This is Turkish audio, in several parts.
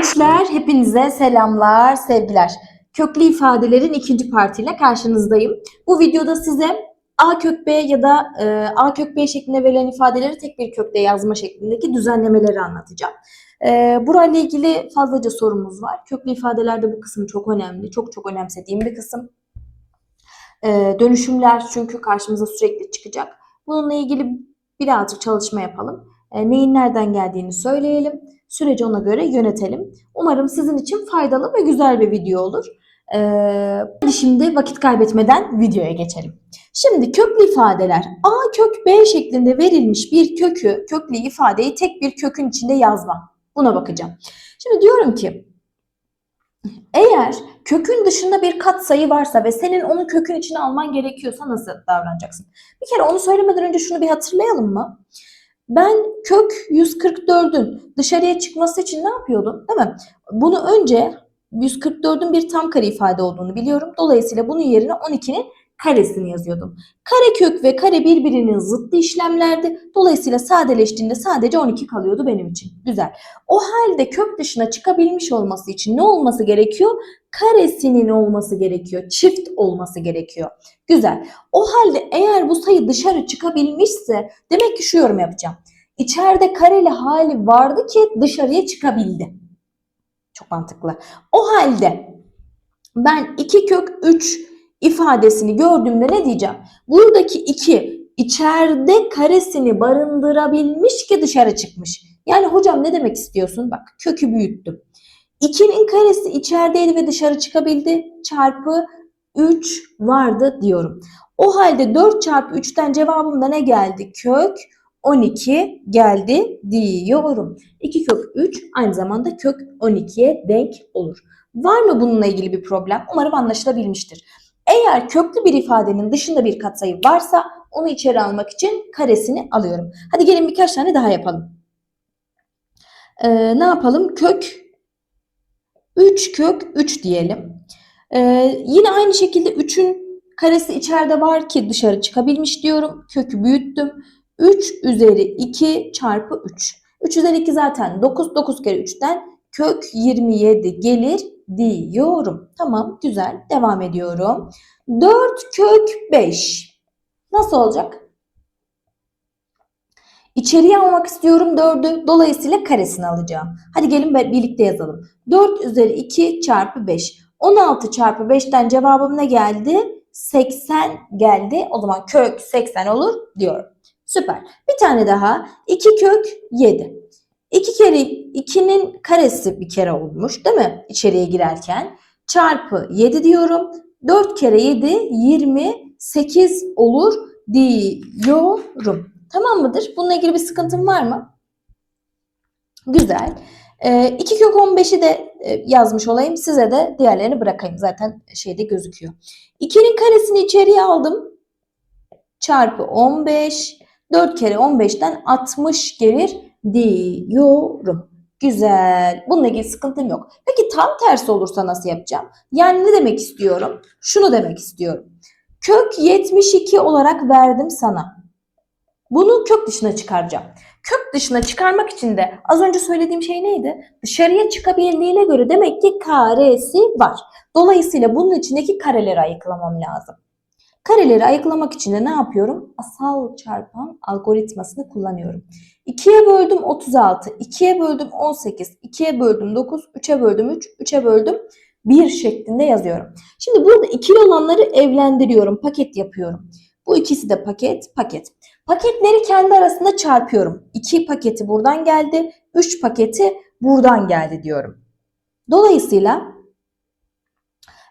Gençler hepinize selamlar, sevgiler. Köklü ifadelerin ikinci partiyle karşınızdayım. Bu videoda size A kök B ya da e, A kök B şeklinde verilen ifadeleri tek bir kökte yazma şeklindeki düzenlemeleri anlatacağım. E, burayla ilgili fazlaca sorumuz var. Köklü ifadelerde bu kısım çok önemli. Çok çok önemsediğim bir kısım. E, dönüşümler çünkü karşımıza sürekli çıkacak. Bununla ilgili birazcık çalışma yapalım. E, neyin nereden geldiğini söyleyelim. Süreci ona göre yönetelim. Umarım sizin için faydalı ve güzel bir video olur. Ee, şimdi vakit kaybetmeden videoya geçelim. Şimdi köklü ifadeler A kök B şeklinde verilmiş bir kökü, köklü ifadeyi tek bir kökün içinde yazma. Buna bakacağım. Şimdi diyorum ki eğer kökün dışında bir katsayı varsa ve senin onu kökün içine alman gerekiyorsa nasıl davranacaksın? Bir kere onu söylemeden önce şunu bir hatırlayalım mı? Ben kök 144'ün dışarıya çıkması için ne yapıyordum? Değil mi? Bunu önce 144'ün bir tam kare ifade olduğunu biliyorum. Dolayısıyla bunun yerine 12'nin karesini yazıyordum. Karekök ve kare birbirinin zıttı işlemlerdi. Dolayısıyla sadeleştiğinde sadece 12 kalıyordu benim için. Güzel. O halde kök dışına çıkabilmiş olması için ne olması gerekiyor? Karesinin olması gerekiyor. Çift olması gerekiyor. Güzel. O halde eğer bu sayı dışarı çıkabilmişse demek ki şu yorum yapacağım. İçeride kareli hali vardı ki dışarıya çıkabildi. Çok mantıklı. O halde ben 2 kök 3 ifadesini gördüğümde ne diyeceğim? Buradaki 2 içeride karesini barındırabilmiş ki dışarı çıkmış. Yani hocam ne demek istiyorsun? Bak kökü büyüttüm. 2'nin karesi içerideydi ve dışarı çıkabildi. Çarpı 3 vardı diyorum. O halde 4 çarpı 3'ten cevabımda ne geldi? Kök 12 geldi diyorum. 2 kök 3 aynı zamanda kök 12'ye denk olur. Var mı bununla ilgili bir problem? Umarım anlaşılabilmiştir. Eğer köklü bir ifadenin dışında bir katsayı varsa onu içeri almak için karesini alıyorum. Hadi gelin birkaç tane daha yapalım. Ee, ne yapalım? Kök 3 kök 3 diyelim. Ee, yine aynı şekilde 3'ün karesi içeride var ki dışarı çıkabilmiş diyorum. Kökü büyüttüm. 3 üzeri 2 çarpı 3. 3 üzeri 2 zaten 9. 9 kere 3'ten kök 27 gelir diyorum. Tamam güzel. Devam ediyorum. 4 kök 5. Nasıl olacak? İçeriye almak istiyorum 4'ü. Dolayısıyla karesini alacağım. Hadi gelin birlikte yazalım. 4 üzeri 2 çarpı 5. 16 çarpı 5'ten cevabım ne geldi? 80 geldi. O zaman kök 80 olur diyorum. Süper. Bir tane daha. 2 kök 7. 2 kere 2'nin karesi bir kere olmuş değil mi? İçeriye girerken. Çarpı 7 diyorum. 4 kere 7 28 olur diyorum. Tamam mıdır? Bununla ilgili bir sıkıntın var mı? Güzel. 2 kök 15'i de e, yazmış olayım. Size de diğerlerini bırakayım. Zaten şeyde gözüküyor. 2'nin karesini içeriye aldım. Çarpı 15. 4 kere 15'ten 60 gelir diyorum. Güzel. Bununla ilgili sıkıntım yok. Peki tam tersi olursa nasıl yapacağım? Yani ne demek istiyorum? Şunu demek istiyorum. Kök 72 olarak verdim sana. Bunu kök dışına çıkaracağım. Kök dışına çıkarmak için de az önce söylediğim şey neydi? Dışarıya çıkabildiğine göre demek ki karesi var. Dolayısıyla bunun içindeki kareleri ayıklamam lazım. Kareleri ayıklamak için de ne yapıyorum? Asal çarpan algoritmasını kullanıyorum. 2'ye böldüm 36, 2'ye böldüm 18, 2'ye böldüm 9, 3'e böldüm 3, 3'e böldüm 1 şeklinde yazıyorum. Şimdi burada ikili olanları evlendiriyorum, paket yapıyorum. Bu ikisi de paket, paket. Paketleri kendi arasında çarpıyorum. 2 paketi buradan geldi, 3 paketi buradan geldi diyorum. Dolayısıyla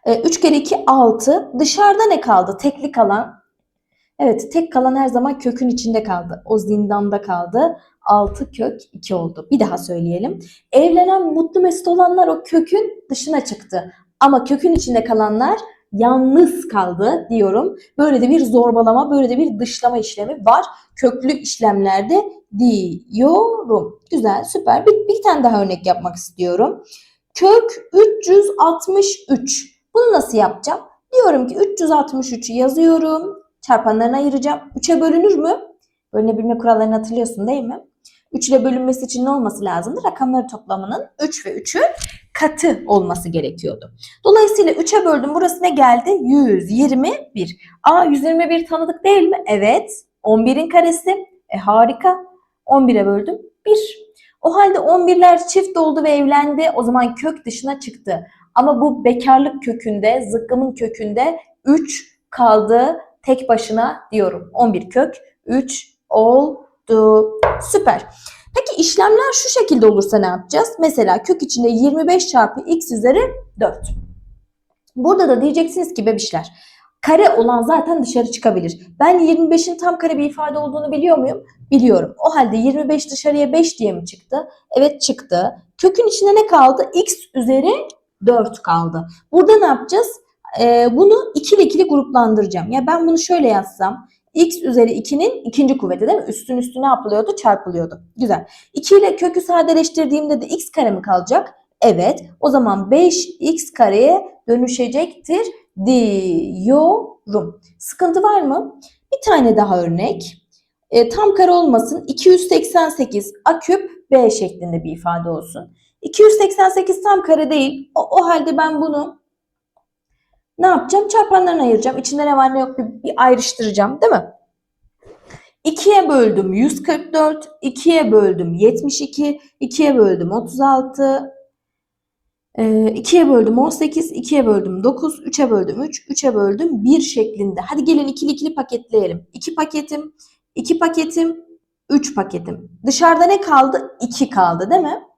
3 kere 2 6. Dışarıda ne kaldı? Tekli kalan. Evet tek kalan her zaman kökün içinde kaldı. O zindanda kaldı. 6 kök 2 oldu. Bir daha söyleyelim. Evlenen mutlu mesut olanlar o kökün dışına çıktı. Ama kökün içinde kalanlar yalnız kaldı diyorum. Böyle de bir zorbalama, böyle de bir dışlama işlemi var. Köklü işlemlerde diyorum. Güzel, süper. Bir, bir tane daha örnek yapmak istiyorum. Kök 363. Bunu nasıl yapacağım? Diyorum ki 363'ü yazıyorum. Çarpanlarını ayıracağım. 3'e bölünür mü? Bölünebilme kurallarını hatırlıyorsun değil mi? 3 ile bölünmesi için ne olması lazımdı? Rakamları toplamının 3 ve 3'ün katı olması gerekiyordu. Dolayısıyla 3'e böldüm. Burası ne geldi? 121. Aa 121 tanıdık değil mi? Evet. 11'in karesi. E harika. 11'e böldüm. 1. O halde 11'ler çift oldu ve evlendi. O zaman kök dışına çıktı. Ama bu bekarlık kökünde, zıkkımın kökünde 3 kaldı tek başına diyorum. 11 kök 3 oldu. Süper. Peki işlemler şu şekilde olursa ne yapacağız? Mesela kök içinde 25 çarpı x üzeri 4. Burada da diyeceksiniz ki bebişler kare olan zaten dışarı çıkabilir. Ben 25'in tam kare bir ifade olduğunu biliyor muyum? Biliyorum. O halde 25 dışarıya 5 diye mi çıktı? Evet çıktı. Kökün içinde ne kaldı? x üzeri 4 kaldı. Burada ne yapacağız? Ee, bunu ikili ikili gruplandıracağım. Ya ben bunu şöyle yazsam. x üzeri 2'nin ikinci kuvveti değil mi? Üstün üstüne yapılıyordu, çarpılıyordu. Güzel. 2 ile kökü sadeleştirdiğimde de x kare mi kalacak? Evet. O zaman 5x kareye dönüşecektir diyorum. Sıkıntı var mı? Bir tane daha örnek. E, tam kare olmasın. 288 a küp b şeklinde bir ifade olsun. 288 tam kare değil. O, o halde ben bunu ne yapacağım? Çarpanlarına ayıracağım. İçinde ne var ne yok bir, bir ayrıştıracağım değil mi? 2'ye böldüm 144, 2'ye böldüm 72, 2'ye böldüm 36, 2'ye böldüm 18, 2'ye böldüm 9, 3'e böldüm 3, 3'e böldüm 1 şeklinde. Hadi gelin ikili ikili paketleyelim. 2 paketim, 2 paketim, 3 paketim. Dışarıda ne kaldı? 2 kaldı değil mi?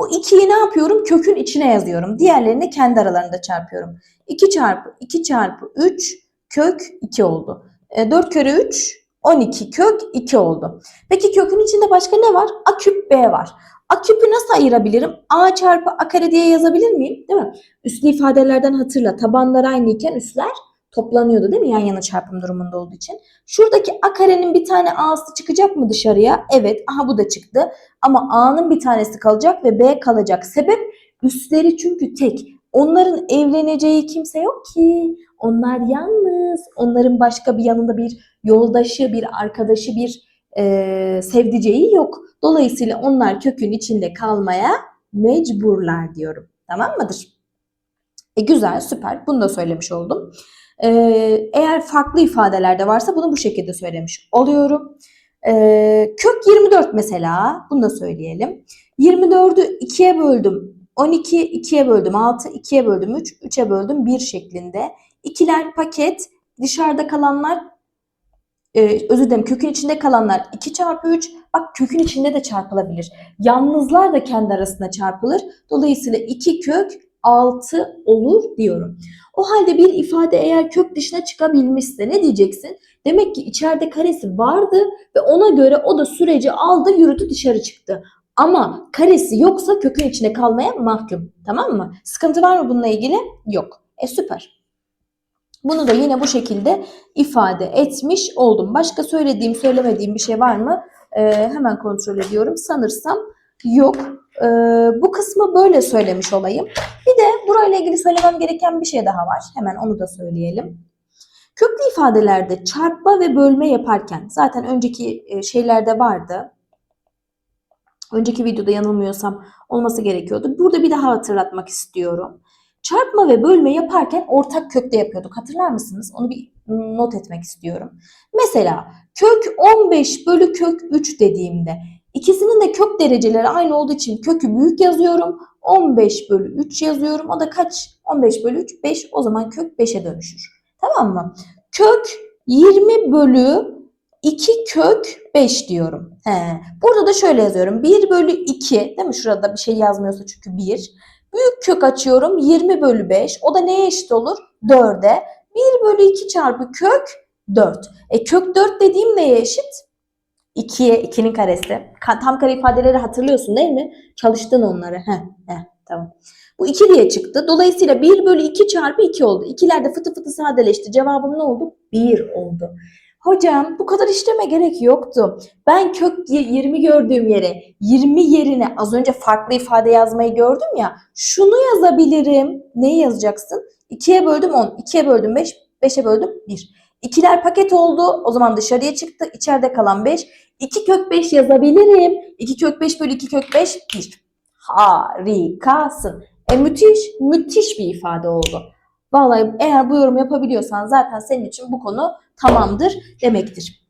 Bu 2'yi ne yapıyorum? Kökün içine yazıyorum. Diğerlerini kendi aralarında çarpıyorum. 2 çarpı 2 çarpı 3 kök 2 oldu. E, 4 kere 3 12 kök 2 oldu. Peki kökün içinde başka ne var? A küp B var. A küpü nasıl ayırabilirim? A çarpı A kare diye yazabilir miyim? Değil mi? Üslü ifadelerden hatırla. Tabanlar aynıyken üsler toplanıyordu değil mi? Yan yana çarpım durumunda olduğu için. Şuradaki A karenin bir tane A'sı çıkacak mı dışarıya? Evet. Aha bu da çıktı. Ama A'nın bir tanesi kalacak ve B kalacak. Sebep üstleri çünkü tek. Onların evleneceği kimse yok ki. Onlar yalnız. Onların başka bir yanında bir yoldaşı, bir arkadaşı, bir e, sevdiceği yok. Dolayısıyla onlar kökün içinde kalmaya mecburlar diyorum. Tamam mıdır? E güzel, süper. Bunu da söylemiş oldum. E, eğer farklı ifadelerde varsa bunu bu şekilde söylemiş oluyorum. E, kök 24 mesela. Bunu da söyleyelim. 24'ü 2'ye böldüm. 12, 2'ye böldüm 6, 2'ye böldüm 3, 3'e böldüm 1 şeklinde. İkiler paket, dışarıda kalanlar e, özür dilerim kökün içinde kalanlar 2 çarpı 3. Bak kökün içinde de çarpılabilir. Yalnızlar da kendi arasında çarpılır. Dolayısıyla 2 kök 6 olur diyorum. O halde bir ifade eğer kök dışına çıkabilmişse ne diyeceksin? Demek ki içeride karesi vardı ve ona göre o da süreci aldı yürüdü dışarı çıktı. Ama karesi yoksa kökün içinde kalmaya mahkum. Tamam mı? Sıkıntı var mı bununla ilgili? Yok. E süper. Bunu da yine bu şekilde ifade etmiş oldum. Başka söylediğim, söylemediğim bir şey var mı? Ee, hemen kontrol ediyorum. Sanırsam yok. Ee, bu kısmı böyle söylemiş olayım. Bir de burayla ilgili söylemem gereken bir şey daha var. Hemen onu da söyleyelim. Köklü ifadelerde çarpma ve bölme yaparken zaten önceki e, şeylerde vardı. Önceki videoda yanılmıyorsam olması gerekiyordu. Burada bir daha hatırlatmak istiyorum. Çarpma ve bölme yaparken ortak kökte yapıyorduk. Hatırlar mısınız? Onu bir not etmek istiyorum. Mesela kök 15 bölü kök 3 dediğimde ikisinin de kök dereceleri aynı olduğu için kökü büyük yazıyorum. 15 bölü 3 yazıyorum. O da kaç? 15 bölü 3 5. O zaman kök 5'e dönüşür. Tamam mı? Kök 20 bölü 2 kök 5 diyorum. He. Burada da şöyle yazıyorum. 1 bölü 2 değil mi? Şurada bir şey yazmıyorsa çünkü 1. Büyük kök açıyorum 20 bölü 5. O da neye eşit olur? 4'e. 1 bölü 2 çarpı kök 4. E kök 4 dediğim neye eşit? 2'ye 2'nin karesi. Tam kare ifadeleri hatırlıyorsun değil mi? Çalıştın onları. Heh, heh, tamam. Bu 2 diye çıktı. Dolayısıyla 1 bölü 2 çarpı 2 oldu. İkiler de fıtı fıtı sadeleşti. Cevabım ne oldu? 1 oldu. Hocam bu kadar işleme gerek yoktu. Ben kök 20 gördüğüm yere 20 yerine az önce farklı ifade yazmayı gördüm ya. Şunu yazabilirim. Neyi yazacaksın? 2'ye böldüm 10, 2'ye böldüm 5, 5'e böldüm 1. İkiler paket oldu. O zaman dışarıya çıktı. İçeride kalan 5. 2 kök 5 yazabilirim. 2 kök 5 bölü 2 kök 5 1. Harikasın. E müthiş, müthiş bir ifade oldu. Vallahi eğer bu yorum yapabiliyorsan zaten senin için bu konu tamamdır demektir.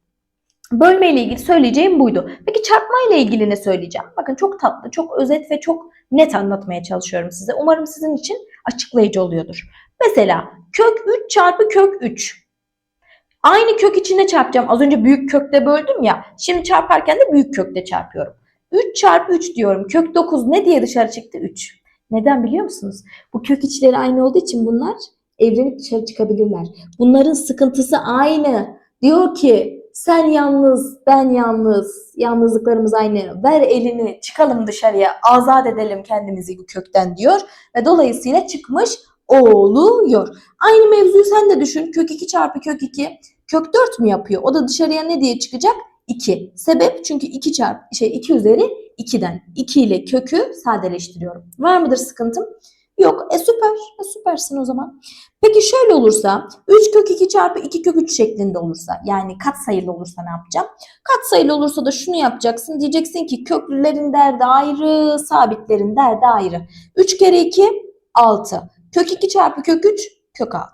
Bölme ile ilgili söyleyeceğim buydu. Peki çarpma ile ilgili ne söyleyeceğim? Bakın çok tatlı, çok özet ve çok net anlatmaya çalışıyorum size. Umarım sizin için açıklayıcı oluyordur. Mesela kök 3 çarpı kök 3. Aynı kök içinde çarpacağım. Az önce büyük kökte böldüm ya. Şimdi çarparken de büyük kökte çarpıyorum. 3 çarpı 3 diyorum. Kök 9 ne diye dışarı çıktı? 3. Neden biliyor musunuz? Bu kök içleri aynı olduğu için bunlar evlenip dışarı çıkabilirler. Bunların sıkıntısı aynı. Diyor ki sen yalnız, ben yalnız, yalnızlıklarımız aynı. Ver elini, çıkalım dışarıya, azat edelim kendimizi bu kökten diyor. Ve dolayısıyla çıkmış oluyor. Aynı mevzuyu sen de düşün. Kök 2 çarpı kök 2 kök 4 mü yapıyor? O da dışarıya ne diye çıkacak? 2. Sebep çünkü 2 çarpı şey 2 üzeri 2'den. 2 ile kökü sadeleştiriyorum. Var mıdır sıkıntım? Yok. E süper. E süpersin o zaman. Peki şöyle olursa 3 kök 2 çarpı 2 kök 3 şeklinde olursa yani kat sayılı olursa ne yapacağım? Kat sayılı olursa da şunu yapacaksın. Diyeceksin ki köklülerin derdi ayrı, sabitlerin derdi ayrı. 3 kere 2 6. Kök 2 çarpı kök 3 kök 6.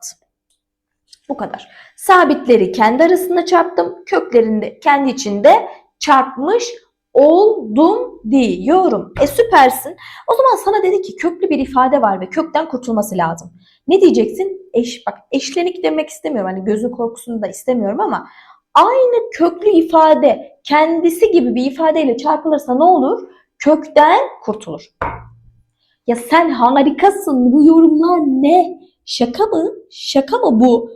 Bu kadar. Sabitleri kendi arasında çarptım. Köklerini de kendi içinde çarpmış oldum diyorum. E süpersin. O zaman sana dedi ki köklü bir ifade var ve kökten kurtulması lazım. Ne diyeceksin? Eş, bak eşlenik demek istemiyorum. Hani gözün korkusunu da istemiyorum ama aynı köklü ifade kendisi gibi bir ifadeyle çarpılırsa ne olur? Kökten kurtulur. Ya sen harikasın. Bu yorumlar ne? Şaka mı? Şaka mı bu?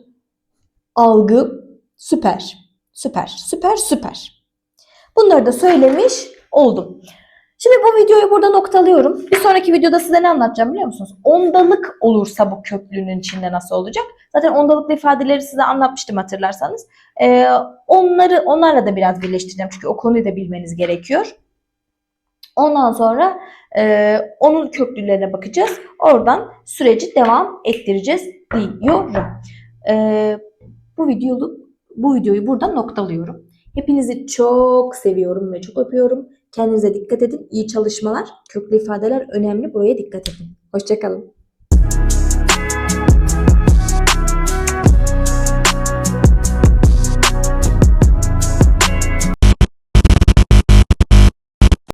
Algı süper. Süper. Süper süper. Bunları da söylemiş oldum. Şimdi bu videoyu burada noktalıyorum. Bir sonraki videoda size ne anlatacağım biliyor musunuz? Ondalık olursa bu köklünün içinde nasıl olacak? Zaten ondalıklı ifadeleri size anlatmıştım hatırlarsanız. Ee, onları onlarla da biraz birleştireceğim. Çünkü o konuyu da bilmeniz gerekiyor. Ondan sonra e, onun köklülerine bakacağız. Oradan süreci devam ettireceğiz diyorum. E, bu videolu bu videoyu buradan noktalıyorum. Hepinizi çok seviyorum ve çok öpüyorum. Kendinize dikkat edin. İyi çalışmalar. Köklü ifadeler önemli. Buraya dikkat edin. Hoşçakalın.